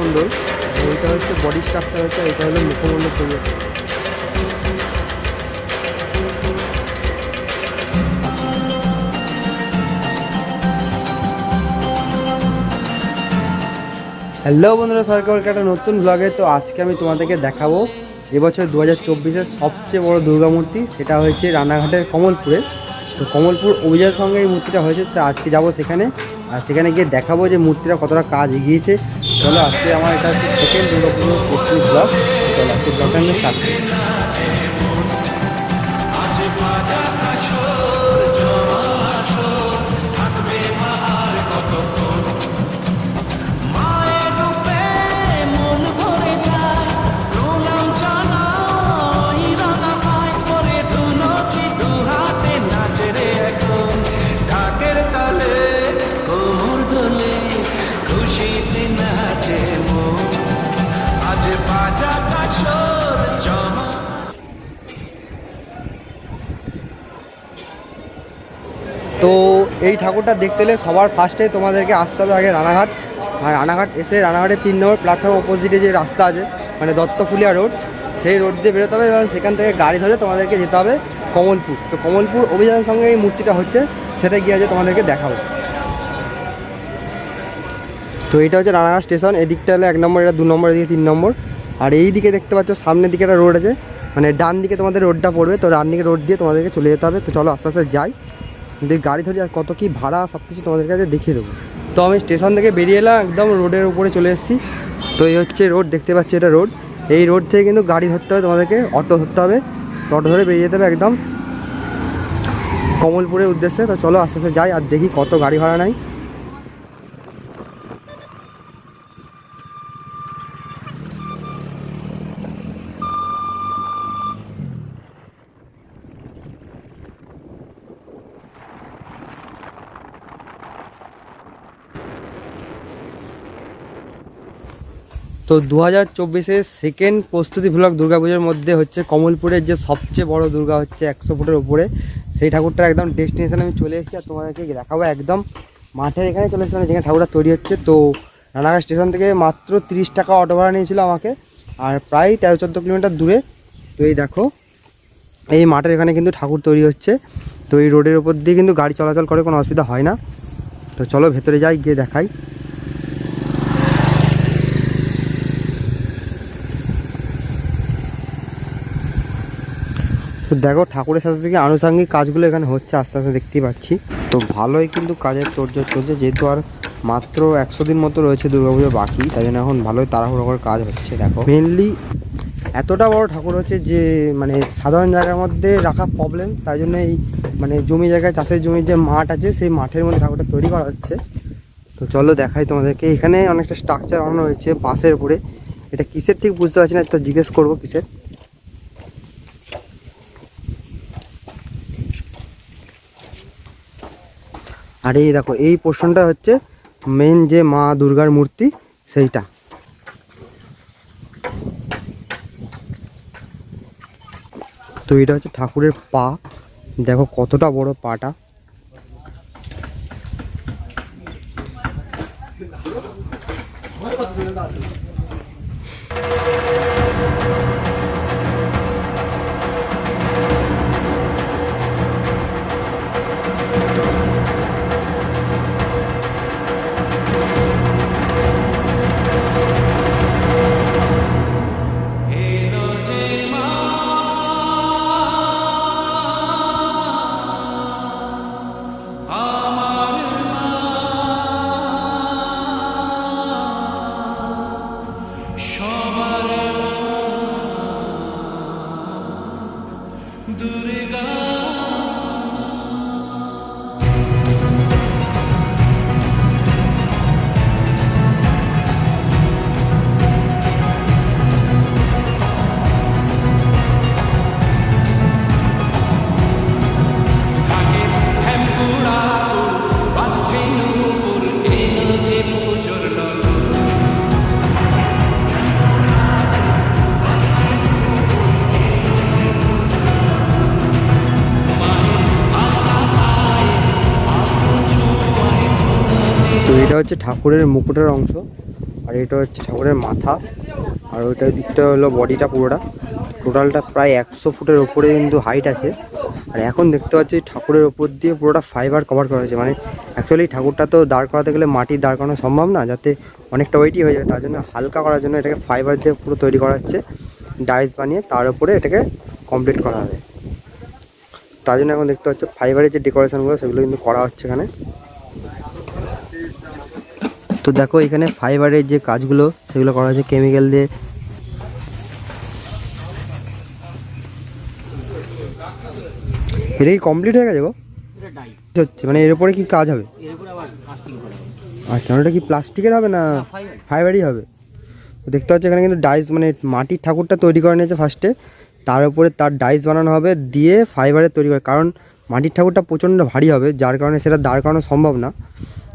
মুখমণ্ডল এইটা হচ্ছে বডি স্ট্রাকচার হচ্ছে এটা হলো মুখমণ্ডল তৈরি হ্যালো বন্ধুরা, সবাইকে ওর একটা নতুন ব্লগে তো আজকে আমি তোমাদেরকে দেখাবো, এবছর দু হাজার চব্বিশের সবচেয়ে বড় দুর্গা মূর্তি, সেটা হয়েছে রানাঘাটের কমলপুরে। তো কমলপুর অভিযানের সঙ্গে এই মূর্তিটা হয়েছে, তো আজকে যাব সেখানে। আর সেখানে গিয়ে দেখাবো যে মূর্তিটা কতটা কাজ এগিয়েছে। চলো আজকে আমার এটা হচ্ছে সেকেন্ড দুর্গাপুজোর পশ্চিম ব্লগ চলো আজকে ব্লগটা আমি তো এই ঠাকুরটা দেখতে হলে সবার ফার্স্টে তোমাদেরকে আসতে হবে আগে রানাঘাট। আর রানাঘাট এসে রানাঘাটের তিন নম্বর প্ল্যাটফর্ম অপোজিটে যে রাস্তা আছে মানে দত্তফুলিয়া রোড সেই রোড দিয়ে বেরোতে হবে এবং সেখান থেকে গাড়ি ধরে তোমাদেরকে যেতে হবে কমলপুর। তো কমলপুর অভিযানের সঙ্গে এই মূর্তিটা হচ্ছে সেটা গিয়ে আছে তোমাদেরকে দেখাবো। তো এটা হচ্ছে রানাঘাট স্টেশন এদিকটা হলে এক নম্বর, এটা দু নম্বর, এদিকে তিন নম্বর। আর এই দিকে দেখতে পাচ্ছ, সামনের দিকে একটা রোড আছে মানে ডান দিকে তোমাদের রোডটা পড়বে, তো ডান দিকে রোড দিয়ে তোমাদেরকে চলে যেতে হবে। তো চলো আস্তে আস্তে যাই। দিয়ে গাড়ি ধরি আর কত কি ভাড়া সব কিছু তোমাদের কাছে দেখিয়ে দেবো। তো আমি স্টেশন থেকে বেরিয়ে এলাম, একদম রোডের উপরে চলে এসেছি। তো এই হচ্ছে রোড, দেখতে পাচ্ছি এটা রোড। এই রোড থেকে কিন্তু গাড়ি ধরতে হবে তোমাদেরকে, অটো ধরতে হবে। তো অটো ধরে বেরিয়ে যেতে হবে একদম কমলপুরের উদ্দেশ্যে। তো চলো আস্তে আস্তে যাই আর দেখি কত গাড়ি ভাড়া নাই তো দু হাজার চব্বিশের সেকেন্ড প্রস্তুতি ব্লক দুর্গাপুজোর মধ্যে হচ্ছে কমলপুরের যে সবচেয়ে বড় দুর্গা হচ্ছে একশো ফুটের উপরে, সেই ঠাকুরটা একদম ডেস্টিনেশনে আমি চলে এসেছি আর তোমাদেরকে দেখাবো একদম মাঠের এখানে চলে এসেছি মানে যেখানে ঠাকুরটা তৈরি হচ্ছে। তো রানাঘাট স্টেশন থেকে মাত্র তিরিশ টাকা অটো ভাড়া নিয়েছিল আমাকে আর প্রায় তেরো চোদ্দ কিলোমিটার দূরে। তো এই দেখো, এই মাঠের এখানে কিন্তু ঠাকুর তৈরি হচ্ছে। তো এই রোডের ওপর দিয়ে কিন্তু গাড়ি চলাচল করে কোনো অসুবিধা হয় না। তো চলো ভেতরে যাই, গিয়ে দেখাই। তো দেখো ঠাকুরের সাথে থেকে আনুষঙ্গিক কাজগুলো এখানে হচ্ছে আস্তে আস্তে দেখতেই পাচ্ছি। তো ভালোই কিন্তু কাজের তোড়জোড় চলছে যেহেতু আর মাত্র একশো দিন মতো রয়েছে দুর্গাপুজো বাকি তাই জন্য এখন ভালোই তাড়াহুড়ো করে কাজ হচ্ছে দেখো। মেনলি এতটা বড় ঠাকুর হচ্ছে যে মানে সাধারণ জায়গার মধ্যে রাখা প্রবলেম তাই জন্য এই মানে জমি জায়গায় চাষের জমির যে মাঠ আছে সেই মাঠের মধ্যে ঠাকুরটা তৈরি করা হচ্ছে। তো চলো দেখাই তোমাদেরকে এখানে অনেকটা স্ট্রাকচার বানানো হয়েছে বাঁশের উপরে। এটা কিসের ঠিক বুঝতে পারছি না তো জিজ্ঞেস করব কিসের? আর এই দেখো, এই পোর্শনটা হচ্ছে মেন যে মা দুর্গার মূর্তি, সেইটা। তো এটা হচ্ছে ঠাকুরের পা। দেখো কতটা বড় পাটা। দুর্গা হচ্ছে ঠাকুরের মুকুটের অংশ, আর এটা হচ্ছে ঠাকুরের মাথা, আর ওইটার দিকটা হলো বডিটা পুরোটা। টোটালটা প্রায় একশো ফুটের ওপরে কিন্তু হাইট আছে। আর এখন দেখতে পাচ্ছি ঠাকুরের ওপর দিয়ে পুরোটা ফাইবার কভার করা হয়েছে। মানে অ্যাকচুয়ালি ঠাকুরটা তো দাঁড় করাতে গেলে মাটির দাঁড় করানো সম্ভব না, যাতে অনেকটা ওয়েটই হয়ে যাবে তার জন্য হালকা করার জন্য এটাকে ফাইবার দিয়ে পুরো তৈরি করা হচ্ছে। ডাইস বানিয়ে তার উপরে এটাকে কমপ্লিট করা হবে। তার জন্য এখন দেখতে পাচ্ছ ফাইবারের যে ডেকোরেশনগুলো সেগুলো কিন্তু করা হচ্ছে এখানে। তো দেখো এখানে ফাইবারের যে কাজগুলো সেগুলো করা হয়েছে কেমিক্যাল দিয়ে। এটা কি কমপ্লিট হয়ে গেছে গো? হচ্ছে মানে এর উপরে কি কাজ হবে? আচ্ছা ওটা কি প্লাস্টিকের হবে না ফাইবারই হবে? তো দেখতে পাচ্ছি এখানে কিন্তু ডাইস মানে মাটির ঠাকুরটা তৈরি করে নিয়েছে ফার্স্টে তার উপরে তার ডাইস বানানো হবে দিয়ে ফাইবারের তৈরি করে কারণ মাটির ঠাকুরটা প্রচণ্ড ভারী হবে যার কারণে সেটা দাঁড় করানো সম্ভব না।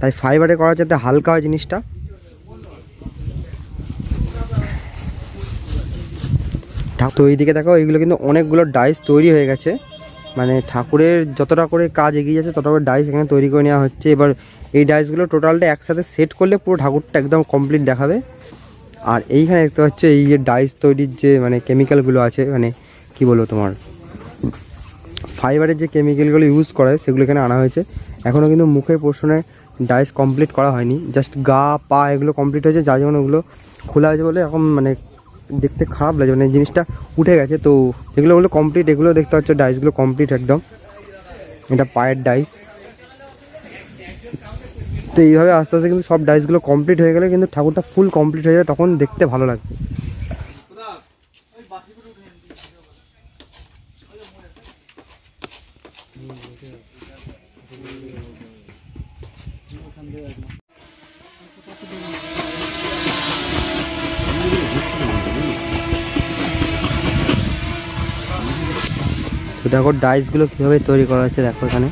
তাই ফাইবারে করা যাতে হালকা হয় জিনিসটা। তো এইদিকে দেখো, এইগুলো কিন্তু অনেকগুলো ডাইস তৈরি হয়ে গেছে। মানে ঠাকুরের যতটা করে কাজ এগিয়ে যাচ্ছে, ততটা করে ডাইস এখানে তৈরি করে নেওয়া হচ্ছে। এবার এই ডাইসগুলো টোটালটা একসাথে সেট করলে পুরো ঠাকুরটা একদম কমপ্লিট দেখাবে। আর এইখানে দেখতে পাচ্ছ, এই যে ডাইস তৈরির যে মানে কেমিক্যালগুলো আছে মানে কি বলব তোমার ফাইবারের যে কেমিক্যালগুলো ইউজ করা হয়, সেগুলো এখানে আনা হয়েছে। এখনও কিন্তু মুখের পোর্শনে ডাইস কমপ্লিট করা হয়নি। জাস্ট গা, পা এগুলো কমপ্লিট হয়েছে, যার জন্য ওগুলো খোলা হয়েছে বলে এখন মানে দেখতে খারাপ লাগে মানে জিনিসটা উঠে গেছে, তো এগুলো ওগুলো কমপ্লিট এগুলো দেখতে পাচ্ছ ডাইসগুলো কমপ্লিট একদম। এটা পায়ের ডাইস তো এইভাবে আস্তে আস্তে কিন্তু সব ডাইসগুলো কমপ্লিট হয়ে গেলে কিন্তু ঠাকুরটা ফুল কমপ্লিট হয়ে যাবে, তখন দেখতে ভালো লাগবে। দেখো ডাইসগুলো কীভাবে তৈরি করা হচ্ছে দেখো এখানে।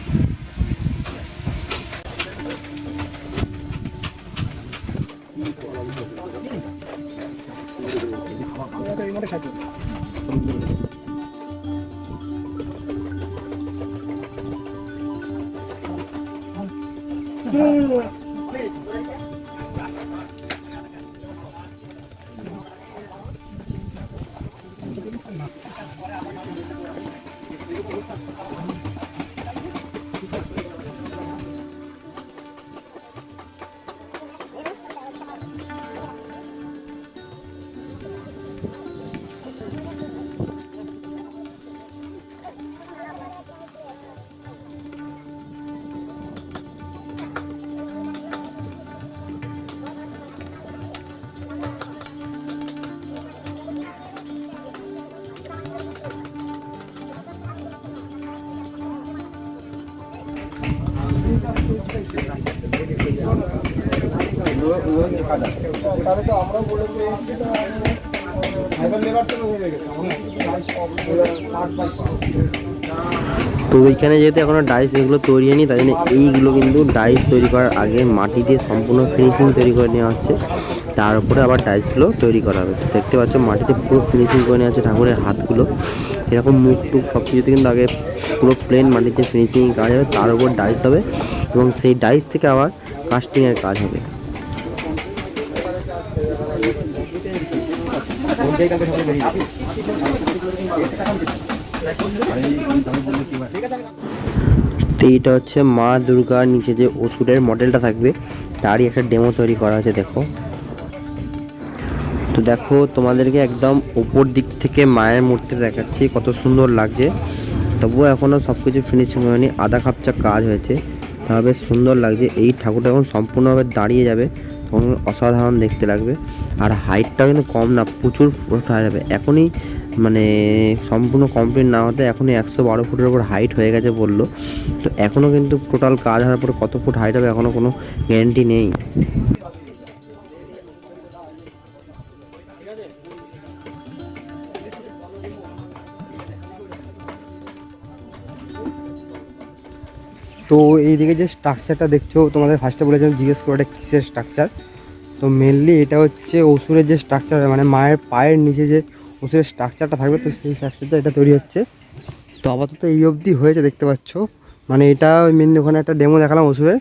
তো ওইখানে যেহেতু এখনও ডাইস এগুলো তৈরি হয়নি, তাই জন্য এইগুলো কিন্তু ডাইস তৈরি করার আগে মাটি দিয়ে সম্পূর্ণ ফিনিশিং তৈরি করে নেওয়া হচ্ছে। তার উপরে আবার ডাইসগুলো তৈরি করা হবে। দেখতে পাচ্ছ মাটিতে পুরো ফিনিশিং করে নেওয়া হচ্ছে ঠাকুরের হাতগুলো। এরকম মুখ টুক সব কিছুতে কিন্তু আগে পুরো প্লেন মাটিতে ফিনিশিং কাজ হবে, তার উপর ডাইস হবে এবং সেই ডাইস থেকে আবার কাস্টিংয়ের কাজ হবে। তো এইটা হচ্ছে মা দুর্গার নিচে যে ওষুধের মডেলটা থাকবে, তারই একটা ডেমো তৈরি করা আছে দেখো। তো দেখো, তোমাদেরকে একদম উপর দিক থেকে মায়ের মূর্তি দেখাচ্ছি, কত সুন্দর লাগছে। তবুও এখনও সব কিছু ফিনিশিং হয়নি, আধা খাপচা কাজ হয়েছে। তা বেশ সুন্দর লাগছে, এই ঠাকুরটা যখন সম্পূর্ণভাবে দাঁড়িয়ে যাবে, তখন অসাধারণ দেখতে লাগবে। আর হাইটটা কিন্তু কম না, প্রচুর হাইট হবে এখনই মানে সম্পূর্ণ কমপ্লিট না হতে এখনই একশো বারো ফুটের উপর হাইট হয়ে গেছে বলল। তো এখনও কিন্তু টোটাল কাজ হওয়ার পরে কত ফুট হাইট হবে এখনও কোনো গ্যারেন্টি নেই। তো এইদিকে যে স্ট্রাকচারটা দেখছ, তোমাদের ফার্স্টে বলেছিলাম জিজ্ঞেস করে এটা কিসের স্ট্রাকচার তো মেনলি এটা হচ্ছে অসুরের যে স্ট্রাকচার মানে মায়ের পায়ের নিচে যে অসুরের স্ট্রাকচারটা থাকবে, তো সেই স্ট্রাকচারটা এটা তৈরি হচ্ছে। তো আপাতত এই অবধি হয়েছে, দেখতে পাচ্ছ। মানে এটা ওই মেনলি ওখানে একটা ডেমো দেখালাম অসুরের।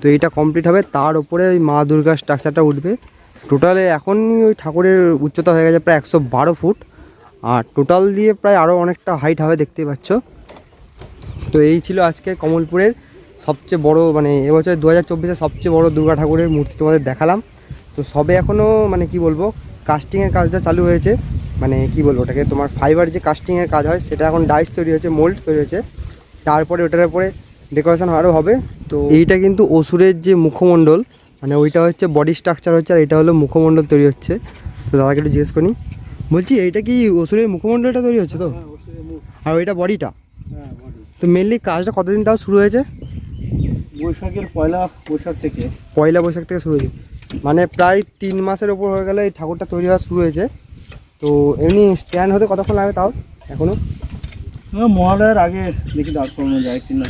তো এটা কমপ্লিট হবে, তার উপরে ওই মা দুর্গার স্ট্রাকচারটা উঠবে। টোটালে এখনই ওই ঠাকুরের উচ্চতা হয়ে গেছে প্রায় একশো বারো ফুট। আর টোটাল দিয়ে প্রায় আরও অনেকটা হাইট হবে দেখতেই পাচ্ছ। তো এই ছিল আজকে কমলপুরের সবচেয়ে বড় মানে এবছর দু হাজার চব্বিশে সবচেয়ে বড় দুর্গা ঠাকুরের মূর্তি তোমাদের দেখালাম। তো সবে এখনও মানে কি বলব কাস্টিংয়ের কাজটা চালু হয়েছে। মানে কি বলব ওটাকে তোমার ফাইবার যে কাস্টিংয়ের কাজ হয় সেটা এখন ডাইস তৈরি হয়েছে মোল্ড তৈরি হয়েছে। তারপরে ওটার উপরে ডেকোরেশন আরও হবে। তো এইটা কিন্তু অসুরের যে মুখমণ্ডল মানে ওইটা হচ্ছে বডি স্ট্রাকচার হচ্ছে আর এটা হলো মুখমণ্ডল তৈরি হচ্ছে। তো দাদাকে একটু জিজ্ঞেস করি। বলছি এইটা কি অসুরের মুখমণ্ডলটা তৈরি হচ্ছে তো? আর ওইটা বডিটা হ্যাঁ তো মেনলি কাজটা কতদিন তাও শুরু হয়েছে? বৈশাখের পয়লা বৈশাখ থেকে। পয়লা বৈশাখ থেকে শুরু হয়েছে। মানে প্রায় তিন মাসের ওপর হয়ে গেলে এই ঠাকুরটা তৈরি হওয়া শুরু হয়েছে। তো এমনি স্ট্যান্ড হতে কতক্ষণ লাগবে তাও এখনও মহালয়ার আগে দেখি দাঁড় করানো যায় কিনা।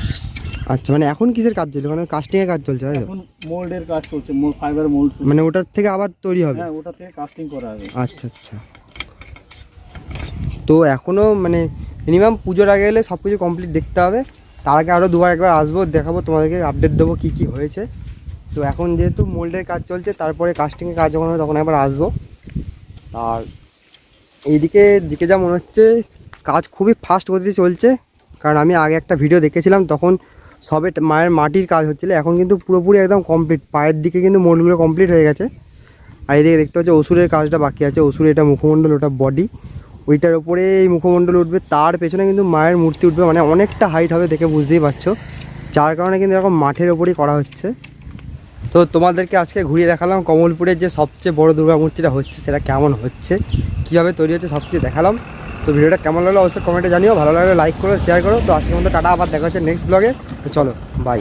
আচ্ছা মানে এখন কিসের কাজ চলছে? মানে কাস্টিংয়ের কাজ চলছে এখন মোল্ডের কাজ চলছে ফাইবার মোল্ড মানে ওটার থেকে আবার তৈরি হবে? হ্যাঁ ওটা থেকে কাস্টিং করা হবে। আচ্ছা আচ্ছা। তো এখনও মানে মিনিমাম পুজোর আগে এলে সব কিছু কমপ্লিট দেখতে হবে। তার আগে আরও দুবার একবার আসব, দেখাবো, তোমাদেরকে আপডেট দেবো কী কী হয়েছে। তো এখন যেহেতু মোল্ডের কাজ চলছে, তারপরে কাস্টিংয়ের কাজ যখন হবে তখন একবার আসব। আর এইদিকে দিকে যা মনে হচ্ছে, কাজ খুবই ফাস্ট গতিতে চলছে। কারণ আমি আগে একটা ভিডিও দেখেছিলাম, তখন সবে মায়ের মাটির কাজ হচ্ছিল, এখন কিন্তু পুরোপুরি একদম কমপ্লিট পায়ের দিকে কিন্তু মোল্ডগুলো কমপ্লিট হয়ে গেছে। আর এদিকে দেখতে পাচ্ছি, অসুরের কাজটা বাকি আছে। অসুরের এটা মুখমণ্ডল, ওটা বডি ওইটার ওপরে এই মুখমণ্ডল উঠবে, তার পেছনে কিন্তু মায়ের মূর্তি উঠবে মানে অনেকটা হাইট হবে দেখে বুঝতেই পারছ। যার কারণে কিন্তু এরকম মাঠের ওপরেই করা হচ্ছে। তো তোমাদেরকে আজকে ঘুরিয়ে দেখালাম কমলপুরের যে সবচেয়ে বড় দুর্গা মূর্তিটা হচ্ছে, সেটা কেমন হচ্ছে, কীভাবে তৈরি হচ্ছে সব কিছু দেখালাম। তো ভিডিওটা কেমন লাগল অবশ্যই কমেন্টে জানিও, ভালো লাগলে লাইক করো শেয়ার করো। তো আজকের মতো টাটা, আবার দেখা হচ্ছে নেক্সট ব্লগে তো চলো বাই